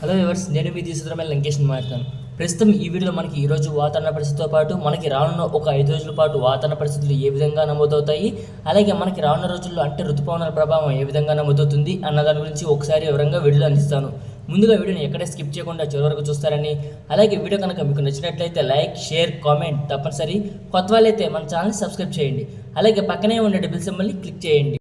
Hello viewers నేను మీ తీసుకురమైన లంకేష్ మాట్లాడతాను ప్రస్తుతం ఈ వీడియోలో మనకి ఈరోజు వాతావరణ పరిస్థితితో పాటు మనకి రానున్న ఒక ఐదు రోజుల పాటు వాతావరణ పరిస్థితులు ఏ విధంగా నమోదవుతాయి? అలాగే మనకి రానున్న రోజుల్లో అంటే ఋతుపవనాల ప్రభావం ఏ విధంగా నమోదవుతుంది అన్న దాని గురించి ఒకసారి వివరంగా వీడియోలో అందిస్తాను. ముందుగా వీడియోని ఎక్కడే స్కిప్ చేయకుండా చివరి వరకు చూస్తారని. అలాగే వీడియో కనుక మీకు నచ్చినట్లయితే లైక్ షేర్ కామెంట్ తప్పనిసరి. కొత్త వాళ్ళైతే మన ఛానల్ సబ్స్క్రైబ్ చేయండి. అలాగే పక్కనే ఉండే డబుల్ సింబల్ని క్లిక్ చేయండి.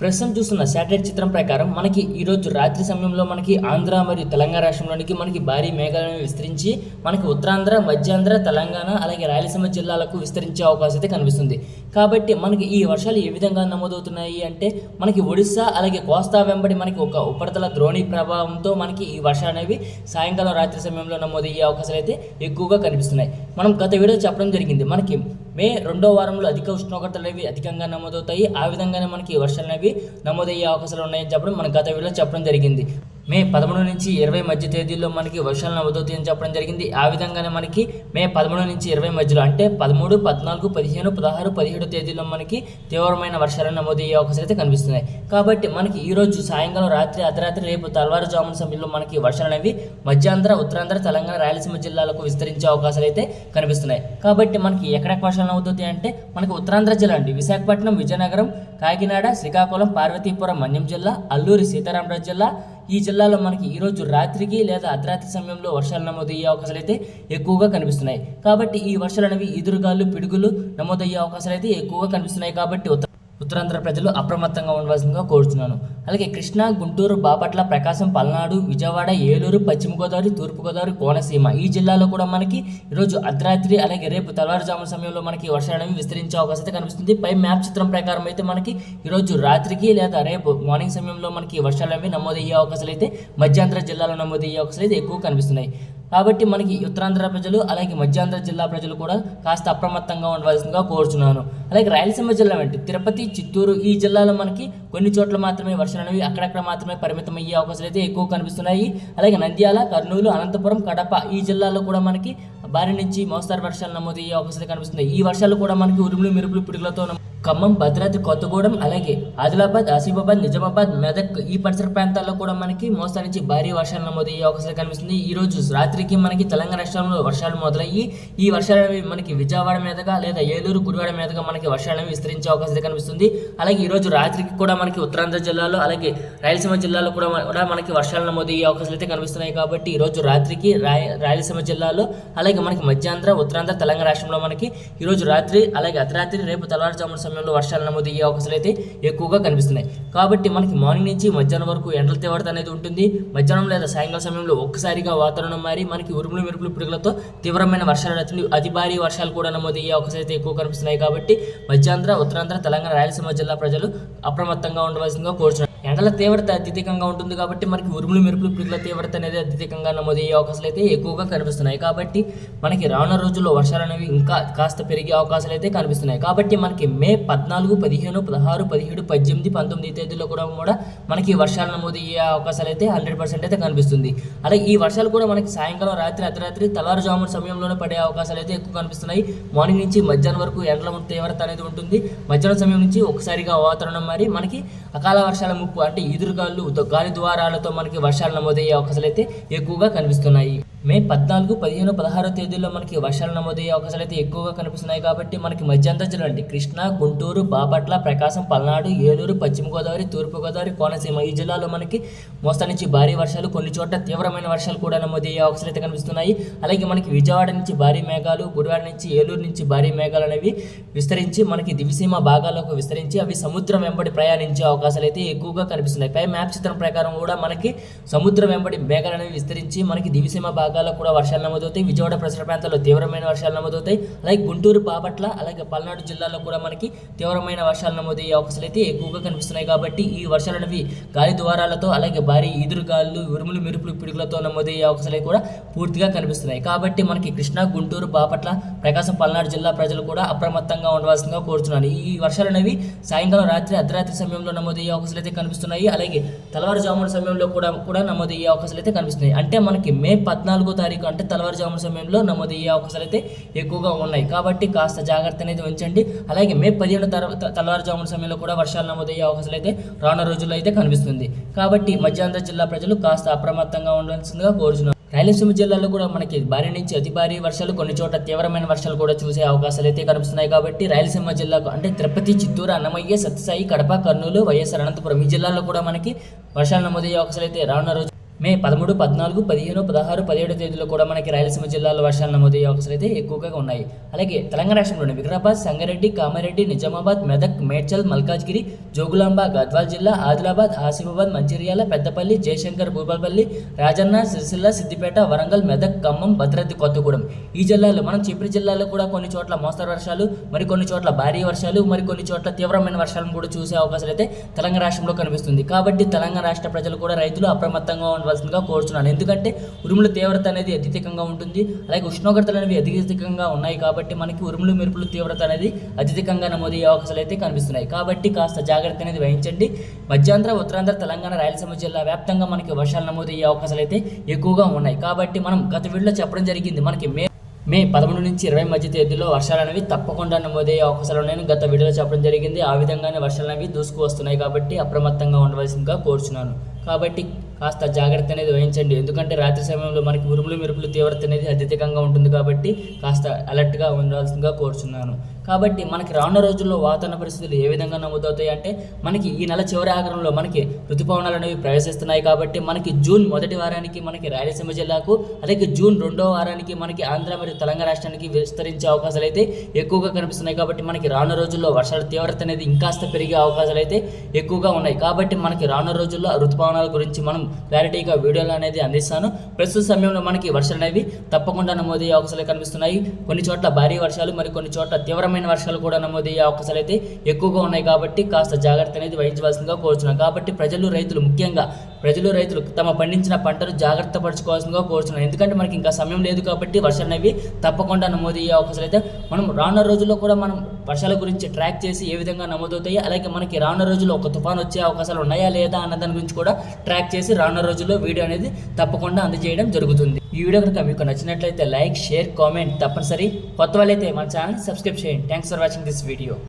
ప్రస్తుతం చూస్తున్న శాటిలైట్ చిత్రం ప్రకారం మనకి ఈరోజు రాత్రి సమయంలో మనకి ఆంధ్ర మరియు తెలంగాణ రాష్ట్రంలోనికి మనకి భారీ మేఘాలను విస్తరించి మనకి ఉత్తరాంధ్ర మధ్యాంధ్ర తెలంగాణ అలాగే రాయలసీమ జిల్లాలకు విస్తరించే అవకాశం అయితే కనిపిస్తుంది. కాబట్టి మనకి ఈ వర్షాలు ఏ విధంగా నమోదవుతున్నాయి అంటే మనకి ఒడిస్సా అలాగే కోస్తా వెంబడి మనకి ఒక ఉపరితల ద్రోణి ప్రభావంతో మనకి ఈ వర్షాలు అనేవి సాయంకాలం రాత్రి సమయంలో నమోదయ్యే అవకాశాలు అయితే ఎక్కువగా కనిపిస్తున్నాయి. మనం గత వీడియో చెప్పడం జరిగింది. మనకి మే రెండో వారంలో అధిక ఉష్ణోగ్రతలు అనేవి అధికంగా నమోదవుతాయి. ఆ విధంగానే మనకి వర్షాలు అనేవి నమోదయ్యే అవకాశాలు ఉన్నాయని చెప్పడం మన గత వీడియోలో చెప్పడం జరిగింది. మే పదమూడు నుంచి ఇరవై మధ్య తేదీల్లో మనకి వర్షాలు అని చెప్పడం జరిగింది. ఆ విధంగానే మనకి మే పదమూడు నుంచి ఇరవై మధ్యలో అంటే పదమూడు పద్నాలుగు పదిహేను పదహారు పదిహేడు తేదీల్లో మనకి తీవ్రమైన వర్షాలు నమోదయ్యే అవకాశాలు అయితే కనిపిస్తున్నాయి. కాబట్టి మనకి ఈరోజు సాయంకాలం రాత్రి అర్ధరాత్రి రేపు తెల్లవారుజామున సమయంలో మనకి వర్షాలు అనేవి మధ్యాంధ్ర ఉత్తరాంధ్ర తెలంగాణ రాయలసీమ జిల్లాలకు విస్తరించే అవకాశాలు అయితే కనిపిస్తున్నాయి. కాబట్టి మనకి ఎక్కడ వర్షాలు నమోదవుతాయి అంటే మనకి ఉత్తరాంధ్ర జిల్లా అండి. విశాఖపట్నం విజయనగరం కాకినాడ శ్రీకాకుళం పార్వతీపురం మన్యం జిల్లా అల్లూరి సీతారామరాజు జిల్లా ఈ జిల్లాలో మనకి ఈ రోజు రాత్రికి లేదా అర్ధరాత్రి సమయంలో వర్షాలు నమోదయ్యే అవకాశాలు అయితే ఎక్కువగా కనిపిస్తున్నాయి. కాబట్టి ఈ వర్షాలు అనేవి ఈదురుగాలు పిడుగులు నమోదయ్యే అవకాశాలు అయితే ఎక్కువగా కనిపిస్తున్నాయి. కాబట్టి ఉత్తర ఉత్తరాంధ్ర ప్రజలు అప్రమత్తంగా ఉండవలసిందిగా కోరుతున్నాను అలాగే కృష్ణా గుంటూరు బాపట్ల ప్రకాశం పల్నాడు విజయవాడ ఏలూరు పశ్చిమ గోదావరి తూర్పు గోదావరి కోనసీమ ఈ జిల్లాలో కూడా మనకి ఈరోజు అర్ధరాత్రి అలాగే రేపు తెల్లవారుజామున సమయంలో మనకి వర్షాలు అనేవి విస్తరించే అవకాశం అయితే కనిపిస్తుంది. పై మ్యాప్ చిత్రం ప్రకారం అయితే మనకి ఈరోజు రాత్రికి లేదా రేపు మార్నింగ్ సమయంలో మనకి వర్షాలు అనేవి నమోదయ్యే అవకాశాలు అయితే మధ్యాంధ్ర జిల్లాలో నమోదయ్యే అవకాశాలు అయితే ఎక్కువ కనిపిస్తున్నాయి. కాబట్టి మనకి ఉత్తరాంధ్ర ప్రజలు అలాగే మధ్యాంధ్ర జిల్లా ప్రజలు కూడా కాస్త అప్రమత్తంగా ఉండవలసిందిగా కోరుచున్నాను. అలాగే రాయలసీమ జిల్లా వంటి తిరుపతి చిత్తూరు ఈ జిల్లాలో మనకి కొన్ని చోట్ల మాత్రమే వర్షాలు అనేవి అక్కడక్కడ మాత్రమే పరిమితం అయ్యే అవకాశాలు అయితే ఎక్కువ కనిపిస్తున్నాయి. అలాగే నంద్యాల కర్నూలు అనంతపురం కడప ఈ జిల్లాలో కూడా మనకి భారీ నుంచి మోస్తారు వర్షాలు నమోదయ్యే అవకాశాలు కనిపిస్తున్నాయి. ఈ వర్షాలు కూడా మనకి ఉరుములు మెరుపులు పిడుగులతో నమో- ఖమ్మం భద్రాద్రి కొత్తగూడెం అలాగే ఆదిలాబాద్ ఆసిఫాబాద్ నిజామాబాద్ మెదక్ ఈ పరిసర ప్రాంతాల్లో కూడా మనకి మోస్తరు నుంచి భారీ వర్షాలు నమోదయ్యే అవకాశాలు కనిపిస్తుంది. ఈ రోజు రాత్రికి మనకి తెలంగాణ రాష్ట్రంలో వర్షాలు మొదలయ్యి ఈ వర్షాలు అనేవి మనకి విజయవాడ మీదుగా లేదా ఏలూరు గుడివాడ మీదుగా మనకి వర్షాలు అనేవి విస్తరించే అవకాశాలు కనిపిస్తుంది. అలాగే ఈ రోజు రాత్రికి కూడా మనకి ఉత్తరాంధ్ర జిల్లాలో అలాగే రాయలసీమ జిల్లాలో కూడా కూడా మనకి వర్షాలు నమోదయ్యే అవకాశాలు అయితే కనిపిస్తున్నాయి కాబట్టి ఈ రోజు రాత్రికి రాయ రాయలసీమ జిల్లాలో అలాగే మనకి మధ్యాంధ్ర ఉత్తరాంధ్ర తెలంగాణ రాష్ట్రంలో మనకి ఈ రోజు రాత్రి అలాగే అర్ధరాత్రి రేపు తెల్లవారుజామున సమయంలో వర్షాలు నమోదయ్యే అవకాశాలు అయితే ఎక్కువగా కనిపిస్తున్నాయి. కాబట్టి మనకి మార్నింగ్ నుంచి మధ్యాహ్నం వరకు ఎండల తీవ్రత అనేది ఉంటుంది. మధ్యాహ్నం లేదా సాయంకాలం సమయంలో ఒక్కసారిగా వాతావరణం మారి మనకి ఉరుములు మెరుపులు పిడుగులతో తీవ్రమైన వర్షాలు అతి అతి భారీ వర్షాలు కూడా నమోదయ్యే అవకాశాలు అయితే ఎక్కువ కనిపిస్తున్నాయి. కాబట్టి మధ్యాంధ్ర ఉత్తరాంధ్ర తెలంగాణ రాయలసీమ జిల్లా ప్రజలు అప్రమత్తంగా ఉండవలసిందిగా కోరుచున్నారు. ఎండల తీవ్రత అత్యధికంగా ఉంటుంది కాబట్టి మనకి ఉరుములు మెరుపులు పిడుగుల తీవ్రత అనేది అత్యధికంగా నమోదయ్యే అవకాశాలు అయితే ఎక్కువగా కనిపిస్తున్నాయి. కాబట్టి మనకి రానున్న రోజుల్లో వర్షాలు అనేవి ఇంకా కాస్త పెరిగే అవకాశాలు అయితే కనిపిస్తున్నాయి. కాబట్టి మనకి మే పద్నాలుగు పదిహేను పదహారు పదిహేడు పద్దెనిమిది పంతొమ్మిది తేదీలో కూడా కూడా మనకి వర్షాలు నమోదయ్యే అవకాశాలు అయితే హండ్రెడ్ పర్సెంట్ అయితే కనిపిస్తుంది అలాగే ఈ వర్షాలు కూడా మనకి సాయంకాలం రాత్రి అర్ధరాత్రి తెల్లవారుజామున సమయంలోనే పడే అవకాశాలు అయితే ఎక్కువ కనిపిస్తున్నాయి మార్నింగ్ నుంచి మధ్యాహ్నం వరకు ఎండల తీవ్రత అనేది ఉంటుంది మధ్యాహ్నం సమయం నుంచి ఒకసారిగా వాతావరణం మరి మనకి అకాల వర్షాల ముప్పు అంటే ఎదురుగాళ్ళు గాలి ద్వారాలతో మనకి వర్షాలు నమోదయ్యే అవకాశాలు అయితే ఎక్కువగా కనిపిస్తున్నాయి మే పద్నాలుగు పదిహేను పదహారో తేదీల్లో మనకి వర్షాలు నమోదయ్యే అవకాశాలు అయితే ఎక్కువగా కనిపిస్తున్నాయి కాబట్టి మనకి మధ్యాంధ్ర జిల్లా అంటే కృష్ణా గుంటూరు బాపట్ల ప్రకాశం పల్నాడు ఏలూరు పశ్చిమ గోదావరి తూర్పు గోదావరి కోనసీమ ఈ జిల్లాలో మనకి మోస్తా నుంచి భారీ వర్షాలు కొన్ని చోట్ల తీవ్రమైన వర్షాలు కూడా నమోదయ్యే అవకాశాలు అయితే కనిపిస్తున్నాయి. అలాగే మనకి విజయవాడ నుంచి భారీ మేఘాలు గుడివాడ నుంచి ఏలూరు నుంచి భారీ మేఘాలు అనేవి విస్తరించి మనకి దివిసీమ భాగాలకు విస్తరించి అవి సముద్రం వెంబడి ప్రయాణించే అవకాశాలు అయితే ఎక్కువగా కనిపిస్తున్నాయి. పై మ్యాప్ చిత్రం ప్రకారం కూడా మనకి సముద్రం వెంబడి మేఘాలు అనేవి విస్తరించి మనకి దివిసీమ భాగాల్లో కూడా వర్షాలు నమోదవుతాయి. విజయవాడ పరిసర ప్రాంతాల్లో తీవ్రమైన వర్షాలు నమోదవుతాయి. అలాగే గుంటూరు బాపట్ల అలాగే పల్నాడు జిల్లాలో కూడా మనకి తీవ్రమైన వర్షాలు నమోదయ్యే అవకాశాలు అయితే ఎక్కువగా కనిపిస్తున్నాయి కాబట్టి ఈ వర్షాలు అనేవి గాలి ద్వారాలతో అలాగే భారీ ఈదురుగాలు ఉరుములు మెరుపులు పిడుగులతో నమోదయ్యే అవకాశాలు కూడా పూర్తిగా కనిపిస్తున్నాయి. కాబట్టి మనకి కృష్ణా గుంటూరు బాపట్ల ప్రకాశం పల్నాడు జిల్లా ప్రజలు కూడా అప్రమత్తంగా ఉండవలసిందిగా కోరుతున్నాను ఈ వర్షాలు అనేవి సాయంకాలం రాత్రి అర్ధరాత్రి సమయంలో నమోదయ్యే అవకాశాలు అయితే కనిపిస్తున్నాయి. అలాగే తెల్లవారుజామున సమయంలో కూడా కూడా నమోదయ్యే అవకాశాలు అయితే కనిపిస్తున్నాయి. అంటే మనకి మే పద్నాలుగు పద్నాలుగో తారీఖు అంటే తెల్లవారుజామున సమయంలో నమోదు అయ్యే అవకాశాలు అయితే ఎక్కువగా ఉన్నాయి. కాబట్టి కాస్త జాగ్రత్త అనేది ఉంచండి అలాగే మే పదిహేను తర్వాత తెల్లవారుజామున సమయంలో కూడా వర్షాలు నమోదయ్యే అవకాశాలు అయితే రానున్న రోజుల్లో అయితే కనిపిస్తుంది. కాబట్టి మధ్యాంధ్ర జిల్లా ప్రజలు కాస్త అప్రమత్తంగా ఉండాల్సిందిగా కోరుచున్నారు రాయలసీమ జిల్లాలో కూడా మనకి భారీ నుంచి అతి భారీ వర్షాలు కొన్ని చోట్ల తీవ్రమైన వర్షాలు కూడా చూసే అవకాశాలు అయితే కనిపిస్తున్నాయి. కాబట్టి రాయలసీమ జిల్లాకు అంటే తిరుపతి చిత్తూరు అన్నమయ్య సత్యసాయి కడప కర్నూలు వైఎస్ఆర్ అనంతపురం ఈ జిల్లాలో కూడా మనకి వర్షాలు నమోదయ్యే అవకాశాలు అయితే రానున్న రోజు మే పదమూడు పద్నాలుగు పదిహేను పదహారు పదిహేడు తేదీలో కూడా మనకి రాయలసీమ జిల్లాలో వర్షాలు నమోదయ్యే అవకాశాలు అయితే ఎక్కువగా ఉన్నాయి. అలాగే తెలంగాణ రాష్ట్రంలోని వికారాబాద్ సంగారెడ్డి కామారెడ్డి నిజామాబాద్ మెదక్ మేడ్చల్ మల్కాజ్గిరి జోగులాంబ గద్వాల్ జిల్లా ఆదిలాబాద్ ఆసిఫాబాద్ మంచిర్యాల పెద్దపల్లి జయశంకర్ భూపాలపల్లి రాజన్న సిరిసిల్ల సిద్దిపేట వరంగల్ మెదక్ ఖమ్మం భద్రాద్రి కొత్తగూడెం. ఈ జిల్లాలో మనం చెప్పిన జిల్లాలో కూడా కొన్ని చోట్ల మోస్తరు వర్షాలు మరికొన్ని చోట్ల భారీ వర్షాలు మరికొన్ని చోట్ల తీవ్రమైన వర్షాలను కూడా చూసే అవకాశాలు అయితే తెలంగాణ రాష్ట్రంలో కనిపిస్తుంది. కాబట్టి తెలంగాణ రాష్ట్ర ప్రజలు కూడా రైతులు అప్రమత్తంగా ఉండవలసిందిగా కోరుచున్నాను. ఎందుకంటే ఉరుముల తీవ్రత అనేది అత్యధికంగా ఉంటుంది. అలాగే ఉష్ణోగ్రతలు అనేవి అత్యధికంగా ఉన్నాయి కాబట్టి మనకి ఉరుములు మెరుపులు తీవ్రత అనేది అత్యధికంగా నమోదయ్యే అవకాశాలు అయితే కనిపిస్తున్నాయి. కాబట్టి కాస్త జాగ్రత్త అనేది వహించండి. మధ్యాంధ్ర ఉత్తరాంధ్ర తెలంగాణ రాయలసీమ జిల్లా వ్యాప్తంగా మనకి వర్షాలు నమోదయ్యే అవకాశాలు అయితే ఎక్కువగా ఉన్నాయి. కాబట్టి మనం గత వీడియోలో చెప్పడం జరిగింది. మనకి మే మే పదమూడు నుంచి ఇరవై మధ్య తేదీలో వర్షాలు అనేవి తప్పకుండా నమోదయ్యే అవకాశాలు ఉన్నాయని గత వీడియోలో చెప్పడం జరిగింది. ఆ విధంగానే వర్షాలు అనేవి దూసుకు వస్తున్నాయి కాబట్టి అప్రమత్తంగా ఉండవలసిందిగా కోరుచున్నాను. కాబట్టి కాస్త జాగ్రత్త అనేది వహించండి. ఎందుకంటే రాత్రి సమయంలో మనకి ఉరుములు మెరుపులు తీవ్రత అనేది అత్యధికంగా ఉంటుంది కాబట్టి కాస్త అలర్ట్గా ఉండాల్సిందిగా కోరుచున్నాను. కాబట్టి మనకి రానున్న రోజుల్లో వాతావరణ పరిస్థితులు ఏ విధంగా నమోదవుతాయి అంటే మనకి ఈ నెల చివరి ఆగరంలో మనకి ఋతుపవనాలు అనేవి ప్రవేశిస్తున్నాయి కాబట్టి మనకి జూన్ మొదటి వారానికి మనకి రాయలసీమ జిల్లాకు అలాగే జూన్ రెండో వారానికి మనకి ఆంధ్ర మరియు తెలంగాణ రాష్ట్రానికి విస్తరించే అవకాశాలు అయితే ఎక్కువగా కనిపిస్తున్నాయి కాబట్టి మనకి రానున్న రోజుల్లో వర్షాల తీవ్రత అనేది ఇంకాస్త పెరిగే అవకాశాలు అయితే ఎక్కువగా ఉన్నాయి. కాబట్టి మనకి రానున్న రోజుల్లో ఋతుపవనాల గురించి మనం క్లారిటీగా వీడియోలు అనేది అందిస్తాను. ప్రస్తుత సమయంలో మనకి వర్షాలు అనేవి తప్పకుండా నమోదయ్యే అవకాశాలు కనిపిస్తున్నాయి. కొన్ని చోట్ల భారీ వర్షాలు మరి కొన్ని చోట్ల తీవ్రమైన వర్షాలు కూడా నమోదయ్యే అవకాశాలు అయితే ఎక్కువగా ఉన్నాయి కాబట్టి కాస్త జాగ్రత్త అనేది వహించవలసిందిగా కోరుతున్నాం కాబట్టి ప్రజలు రైతులు ముఖ్యంగా ప్రజలు రైతులు తమ పండించిన పంటను జాగ్రత్త పరచుకోవాల్సిందిగా కోరుచున్నాను. ఎందుకంటే మనకి ఇంకా సమయం లేదు కాబట్టి వర్షాలు అనేవి తప్పకుండా నమోదయ్యే అవకాశాలు అయితే మనం రానున్న రోజుల్లో కూడా మనం వర్షాల గురించి ట్రాక్ చేసి ఏ విధంగా నమోదవుతాయి? అలాగే మనకి రానున్న రోజుల్లో ఒక తుఫాన్ వచ్చే అవకాశాలు ఉన్నాయా లేదా అన్న దాని గురించి కూడా ట్రాక్ చేసి రానున్న రోజుల్లో వీడియో అనేది తప్పకుండా అందజేయడం జరుగుతుంది. ఈ వీడియో కనుక మీకు నచ్చినట్లయితే లైక్ షేర్ కామెంట్ తప్పనిసరి. కొత్త వాళ్ళైతే మన ఛానల్ సబ్స్క్రైబ్ చేయండి. Thanks for watching this video